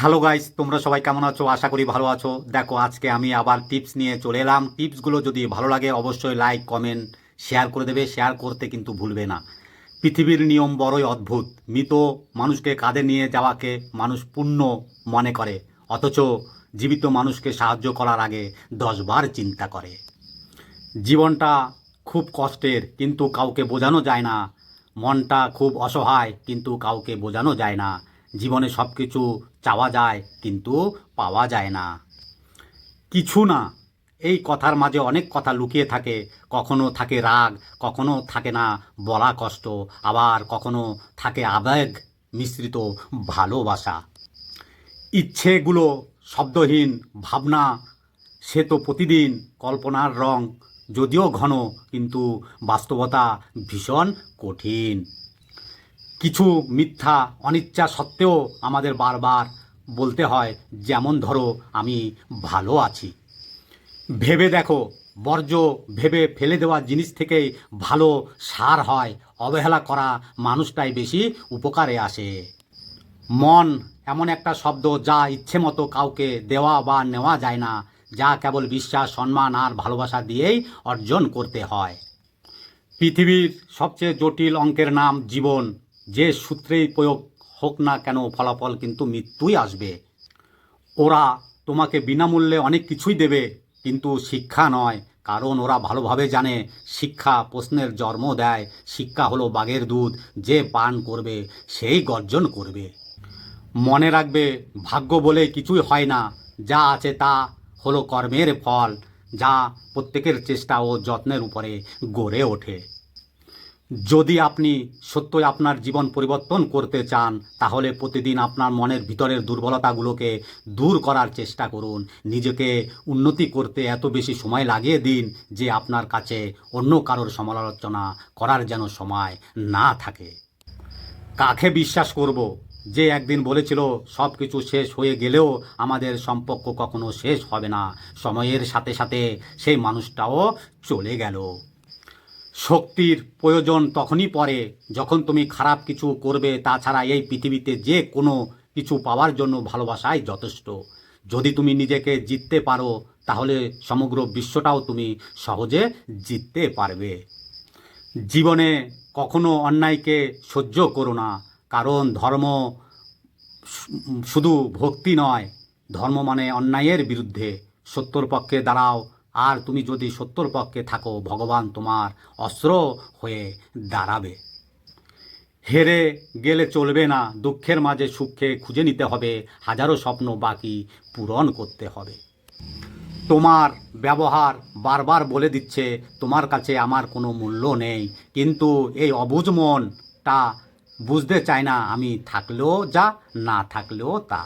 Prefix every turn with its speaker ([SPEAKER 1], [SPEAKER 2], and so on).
[SPEAKER 1] Hello guys, তোমরা সবাই কেমন আছো? আশা করি ভালো আছো। দেখো, আজকে আমি আবার টিপস নিয়ে চলে এলাম। টিপসগুলো যদি ভালো লাগে, অবশ্যই লাইক, কমেন্ট, শেয়ার করে দেবে। শেয়ার করতে কিন্তু ভুলবে না। পৃথিবীর নিয়ম বড়ই অদ্ভুত। মৃত মানুষকে কাঁধে নিয়ে যাওয়াকে মানুষ পুণ্য মনে করে। অথচ জীবিত মানুষকে সাহায্য করার আগে দশবার চিন্তা করে। জীবনটা খুব কষ্টের, কিন্তু কাউকে বোঝানো যায় না। মনটা খুব অসহায়, কিন্তু কাউকে বোঝানো যায় না। জীবনে সব কিছু চাওয়া যায়, কিন্তু পাওয়া যায় না। কিছু না। এই কথার মাঝে অনেক কথা লুকিয়ে থাকে। কখনো থাকে রাগ, কখনো থাকে না বলা কষ্ট, আবার কখনো থাকে আবেগ মিশ্রিত ভালোবাসা। ইচ্ছেগুলো শব্দহীন, ভাবনা, সে তো প্রতিদিন কল্পনার রং, যদিও ঘন, কিন্তু বাস্তবতা ভীষণ কঠিন। কিছু মিথ্যা, অনিচ্ছা সত্ত্বেও আমাদের বারবার বলতে হয়, যেমন ধরো, আমি ভালো আছি। ভেবে দেখো, বর্জ্য ভেবে ফেলে দেওয়া জিনিস থেকেই ভালো সার হয়, অবহেলা করা মানুষটাই বেশি উপকারে আসে। মন এমন একটা শব্দ যা ইচ্ছে মতো কাউকে দেওয়া বা নেওয়া যায় না, যা কেবল বিশ্বাস, সম্মান আর ভালোবাসা দিয়েই অর্জন করতে হয়। পৃথিবীর সবচেয়ে জটিল অঙ্কের নাম জীবন। যে সূত্রেই প্রয়োগ হোক না কেন ফলাফল কিন্তু মৃত্যুই আসবে। ওরা তোমাকে বিনামূল্যে অনেক কিছুই দেবে, কিন্তু শিক্ষা নয়। কারণ ওরা ভালোভাবে জানে, শিক্ষা প্রশ্নের জন্ম দেয়। শিক্ষা হলো বাঘের দুধ, যে পান করবে, সেই গর্জন করবে। মনে রাখবে, ভাগ্য বলে কিছুই হয় না। যা আছে তা হলো কর্মের ফল, যা প্রত্যেকের চেষ্টা ও যত্নের উপরে গড়ে ওঠে। যদি আপনি সত্যই আপনার জীবন পরিবর্তন করতে চান, তাহলে প্রতিদিন আপনার মনের ভিতরের দুর্বলতাগুলোকে দূর করার চেষ্টা করুন। নিজেকে উন্নতি করতে এত বেশি সময় লাগিয়ে দিন যে আপনার কাছে অন্য কারোর সমালোচনা করার যেন সময় না থাকে। কাকে বিশ্বাস করব? যে একদিন বলেছিল সব কিছু শেষ হয়ে গেলেও আমাদের সম্পর্ক কখনো শেষ হবে না। সময়ের সাথে সাথে সেই মানুষটাও চলে গেল। শক্তির প্রয়োজন তখনই পড়ে যখন তুমি খারাপ কিছু করবে। তাছাড়া এই পৃথিবীতে যে কোনো কিছু পাওয়ার জন্য ভালোবাসাই যথেষ্ট। যদি তুমি নিজেকে জিততে পারো, তাহলে সমগ্র বিশ্বটাও তুমি সহজে জিততে পারবে। জীবনে কখনো অন্যায়কে সহ্য করো না, কারণ ধর্ম শুধু ভক্তি নয়, ধর্ম মানে অন্যায়ের বিরুদ্ধে। সত্যর পক্ষে দাঁড়াও আর তুমি যদি সত্যর পক্ষে থাকো, ভগবান তোমার অস্ত্র হয়ে দাঁড়াবে। হেরে গেলে চলবে না, দুঃখের মাঝে সুখকে খুঁজে নিতে হবে, হাজারো স্বপ্ন বাকি পূরণ করতে হবে। তোমার ব্যবহার বারবার বলে দিচ্ছে, তোমার কাছে আমার কোনো মূল্য নেই, কিন্তু এই অবুঝ মনটা বুঝতে চায় না, আমি থাকলেও যা, না থাকলেও তা।